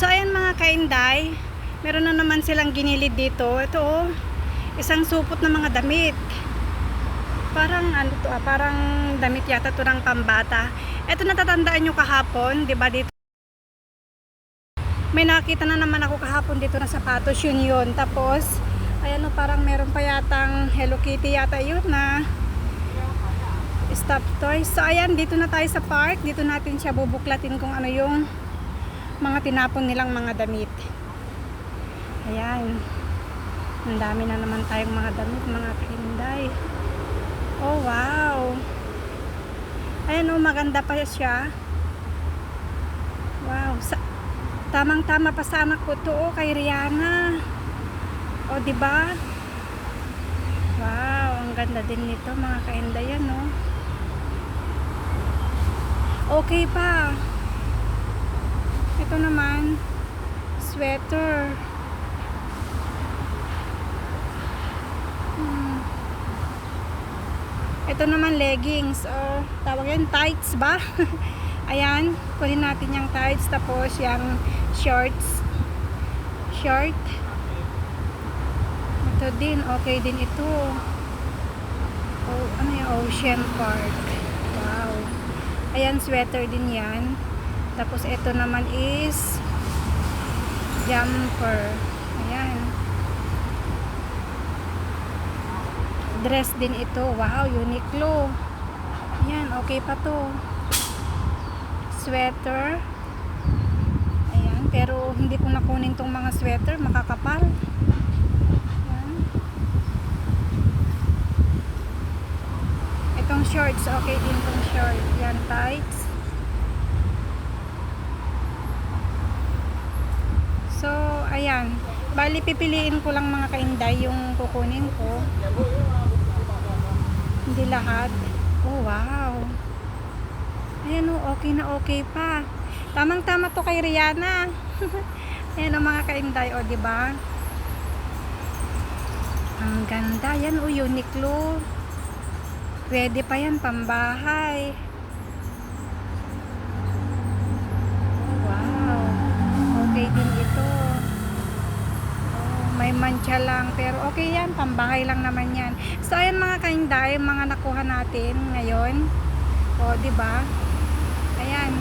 So ayan mga kainday, meron na naman silang ginilid dito. Ito oh, isang supot ng mga damit. Parang ano to, ah, parang damit yata to ng pambata. Ito natatandaan nyo kahapon, 'di ba dito? May nakita na naman ako kahapon dito na sapatos, yun yun. Tapos, ayan o, parang meron pa yatang Hello Kitty yata yun na stop toys. So, ayan, dito na tayo sa park. Dito natin siya bubuklatin kung ano yung mga tinapon nilang mga damit. Ayan. Ang dami na naman tayong mga damit, mga kinday. Oh, wow. Ayan o, maganda pa siya. Wow. Sa, tamang-tama pa sa anak ko to, oh, kay Rihanna. O, di ba? Wow, ang ganda din nito, mga kainday yan, no? Okay pa. Ito naman, sweater. Hmm. Ito naman leggings. Oh, tawag yan tights ba? Ayan, kunin natin yung tights tapos yung shorts. Short. Ito din, okay din ito. Oh, ano yung Ocean Park. Wow. Ayan, sweater din yan. Tapos ito naman is jumper. Ayan. Dress din ito. Wow, Uniqlo. Ayan, okay pa to. Sweater. Ayan, pero hindi ko nakunin tong mga sweater, makakapal. Ayan. Itong shorts, okay din tong short. Yan, tights. So, ayan. Bali, pipiliin ko lang mga kainday yung kukunin ko. Hindi lahat. Oh, wow. Ayan o, okay na okay pa. Tamang-tama to kay Rihanna. Ayan o mga kainday, o, di ba? Ang ganda. Yan o, Uniqlo. Pwede pa yan, pambahay. Oh, wow. Okay din ito. Mancha lang. Pero okay yan, pambahay lang naman yan. So, ayan mga kainday, mga nakuha natin ngayon. O, ba? Ayan.